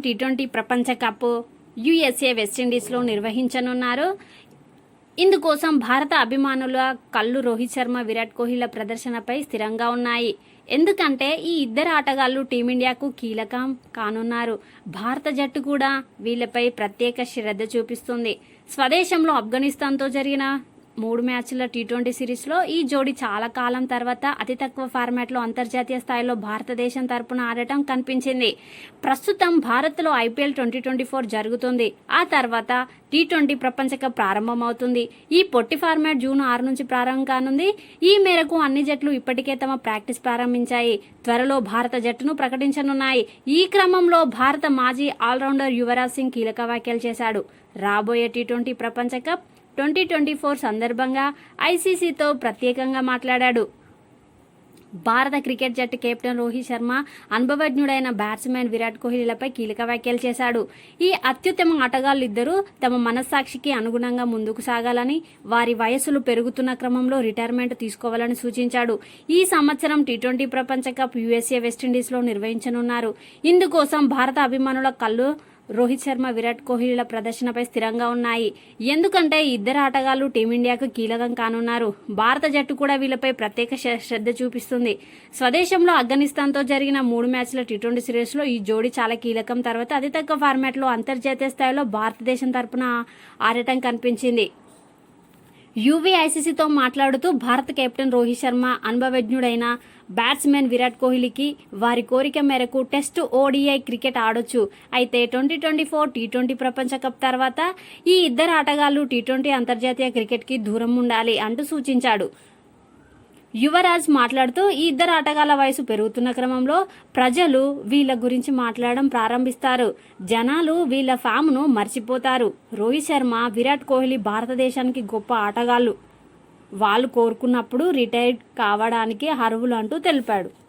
Tea twenty ప్రపంచ cup USA వెస్టిండీస్లో నిర్వహించనున్నారు. ఇందుకోసం భారత అభిమానుల కళ్ళు రోహిత్ శర్మ విరాట్ కోహ్లీల ప్రదర్శనపై స్థిరంగా ఉన్నాయి. ఎందుకంటే ఈ ఇద్దరు ఆటగాళ్ళు టీమిండియాకు కీలకం కానున్నారు. భారత జట్టు కూడా వీళ్ళపై ప్రత్యేక శ్రద్ధ చూపిస్తుంది. స్వదేశంలో ఆఫ్ఘనిస్తాన్తో జరిగిన మూడు మ్యాచ్ల టీ ట్వంటీ సిరీస్లో ఈ జోడీ చాలా కాలం తర్వాత అతి తక్కువ ఫార్మాట్లో అంతర్జాతీయ స్థాయిలో భారతదేశం తరపున ఆడటం కనిపించింది. ప్రస్తుతం భారత్లో ఐపీఎల్ ట్వంటీ ట్వంటీ ఫోర్ జరుగుతుంది. ఆ తర్వాత టీ ట్వంటీ ప్రపంచ కప్ ప్రారంభమవుతుంది. ఈ పొట్టి ఫార్మాట్ జూన్ ఆరు నుంచి ప్రారంభం కానుంది. ఈ మేరకు అన్ని జట్లు ఇప్పటికే తమ ప్రాక్టీస్ ప్రారంభించాయి. త్వరలో భారత జట్టును ప్రకటించనున్నాయి. ఈ క్రమంలో భారత మాజీ ఆల్రౌండర్ యువరాజ్ సింగ్ కీలక వ్యాఖ్యలు చేశాడు. రాబోయే టీ ట్వంటీ ప్రపంచ కప్ ట్వంటీ ట్వంటీ ఫోర్ సందర్భంగా ఐసీసీతో ప్రత్యేకంగా మాట్లాడాడు. భారత క్రికెట్ జట్టు కెప్టెన్ రోహిత్ శర్మ అనుభవజ్ఞుడైన బ్యాట్స్మెన్ విరాట్ కోహ్లీలపై కీలక వ్యాఖ్యలు చేశాడు. ఈ అత్యుత్తమ ఆటగాళ్ళిద్దరూ తమ మనస్సాక్షికి అనుగుణంగా ముందుకు సాగాలని వారి వయస్సులు పెరుగుతున్న క్రమంలో రిటైర్మెంట్ తీసుకోవాలని సూచించాడు. ఈ సంవత్సరం టీ ట్వంటీ ప్రపంచ కప్ యుఎస్ఏ వెస్టిండీస్లో నిర్వహించనున్నారు. ఇందుకోసం భారత అభిమానుల కళ్ళు రోహిత్ శర్మ విరాట్ కోహ్లీల ప్రదర్శనపై స్థిరంగా ఉన్నాయి. ఎందుకంటే ఇద్దరు ఆటగాళ్ళు టీమిండియాకు కీలకం కానున్నారు. భారత జట్టు కూడా వీళ్ళపై ప్రత్యేక శ్రద్ధ చూపిస్తుంది. స్వదేశంలో ఆఫ్ఘనిస్తాన్తో జరిగిన మూడు మ్యాచ్ల టీ ట్వంటీ సిరీస్లో ఈ జోడీ చాలా కీలకం తర్వాత అతి తక్కువ ఫార్మాట్లో అంతర్జాతీయ స్థాయిలో భారతదేశం తరపున ఆడటం కనిపించింది. యూవీఐసీసీతో మాట్లాడుతూ భారత కెప్టెన్ రోహిత్ శర్మ అనుభవజ్ఞుడైన బ్యాట్స్మెన్ విరాట్ కోహ్లీకి వారి కోరిక మేరకు టెస్ట్ ఓడిఐ క్రికెట్ ఆడొచ్చు. అయితే twenty twenty four T twenty ప్రపంచ కప్ తర్వాత ఈ ఇద్దరు ఆటగాళ్ళు టీ ట్వంటీ అంతర్జాతీయ క్రికెట్కి దూరం ఉండాలి అంటూ సూచించాడు. యువరాజ్ మాట్లాడుతూ ఈ ఇద్దరు ఆటగాళ్ళ వయసు పెరుగుతున్న క్రమంలో ప్రజలు వీళ్ళ గురించి మాట్లాడడం ప్రారంభిస్తారు. జనాలు వీళ్ళ ఫామ్ను మర్చిపోతారు. రోహిత్ శర్మ విరాట్ కోహ్లీ భారతదేశానికి గొప్ప ఆటగాళ్ళు వాళ్ళు కోరుకున్నప్పుడు రిటైర్డ్ కావడానికి అర్హులు అంటూ తెలిపాడు.